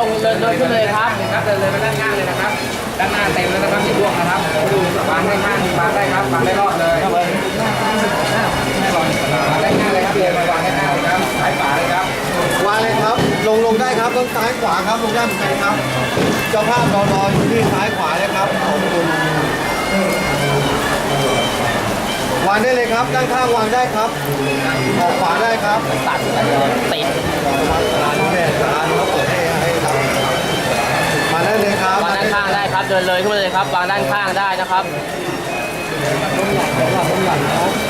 ตรงเดินเดินขึ้นเลยครับ ครับเดินเลยไปด้านข้างเลยนะครับ ด้านหน้าเต็มแล้วนะครับอย่าล่วงนะครับดูวางได้ข้างวางได้ครับวางได้รอดเลยวางได้ข้างเลยครับเลยมาวางได้ข้างเลยครับสายฝาเลยครับวางเลยครับ ลงลงได้ครับต้องซ้ายขวาครับลงได้เหมือนกันครับ เจ้าภาพรอรออยู่ที่ซ้ายขวาเลยครับขอบคุณวางได้เลยครับ ด้านข้างวางได้ครับออกขวาได้ครับตัดติดร้านแม่ร้านเขา เดินเลยขึ้นมาเลยครับวางด้านข้างได้นะครับด้าน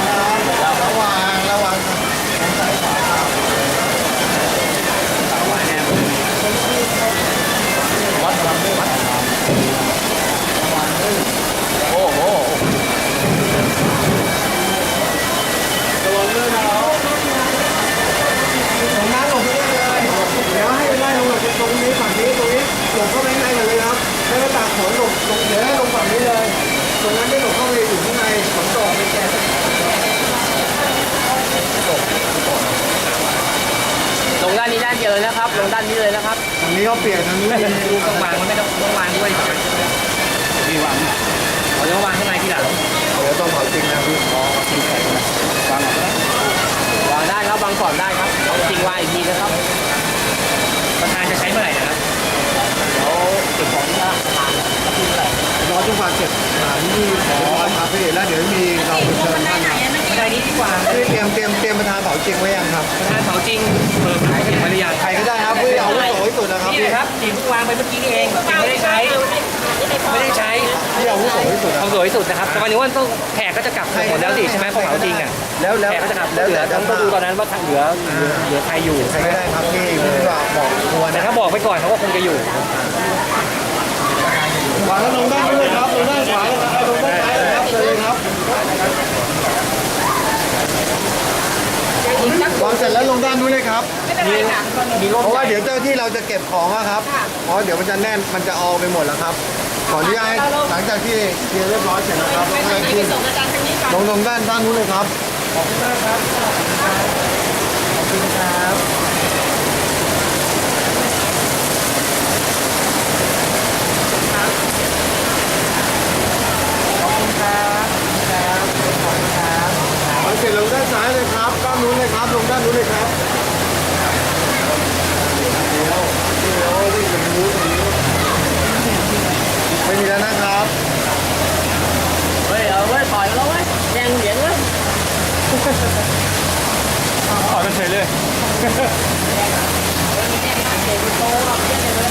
ให้หน้าต่างฝนหลบลงเดี๋ยวให้ลงฝั่งนี้เลย ตรงนั้นไม่หลบเข้าไปอยู่ข้างในฝนตกไม่แก่ลงด้านนี้ด้านเดียวเลยนะครับ ลงด้านนี้เลยนะครับทางนี้ก็เปลี่ยนทางนี้มีดูต้องวางมันไม่ต้องต้องวางด้วยดีวางเราจะวางข้างในทีหลังเดี๋ยวต้องเผาจริงนะพี่ขอวางออกแล้ววางได้ครับวางก่อนได้ครับเอาจริงวางอีกทีนะครับประธานจะใช้เมื่อไหร่นะครับ เอาเก็บของที่ธนาคารแล้วขึ้นเลย รอจนกว่าเสร็จสถานที่ของคาเฟ่แล้วเดี๋ยวมีเราไปเชิญท่านนะบันไดนี้ดีกว่านี่เตรียมเตรียมเตรียมประธานเผาจริงไว้ยังครับประธานเผาจริงเปิดขายกันมาหรือยังใครก็ได้ครับเพื่อเอาไว้สวยสุดนะครับนี่พี่เลยครับจีเพิ่งวางไปเมื่อกี้นี่เองยังไม่ได้ใช้ไม่ได้ใช้ที่เอาไว้สวยสุดนะเอาสวยที่สุดนะครับแต่วันนี้ว่าต้องแขกก็จะกลับหมดแล้วสิใช่ไหมพอเผาจริงอะแล้วแล้วแขกก็จะกลับแล้วเหลือแต่ต้องดูตอนนั้นว่าเหลือเหลือเหลือใครอยู่ใครก็ได้ครับที่ที่ว่าบอกควรแต่นะถ้าบอกไปก่อนเขาก็คงจะอยู่ขวาแล้วลงด้านนี้เลยครับลงด้านขวาเลยครับลงด้านซ้ายเลยครับเชิญเลยครับวางเสร็จแล้วลงด้านนู้นเลยครับมีร่มเพราะว่าเดี๋ยวเจ้าที่เราจะเก็บของอะครับเพราะเดี๋ยวมันจะแน่นมันจะออกไปหมดแล้วครับ ขออนุญาตให้หลังจากที่เคลียร์เรียบร้อยเสร็จนะครับแล้วค่อยขึ้นลงลงด้านด้านนู้นเลยครับขอบคุณมากครับขอบคุณครับ ขอบคุณครับครับขอบคุณครับเอาเสร็จลงด้านซ้ายเลยครับ ด้านนู้นเลยครับ ลงด้านนู้นเลยครับ เดี๋ยวเดี๋ยววิ่งไปนู้นตรงนี้ไม่มีแล้วนะครับ เฮ้ยเอาเว้ยปล่อยแล้วเว้ยแย่งเหรียญเว้ย ขอเป็นเฉยเลย เด็กโตหรอกแย่งเลยเพื่อนไงเ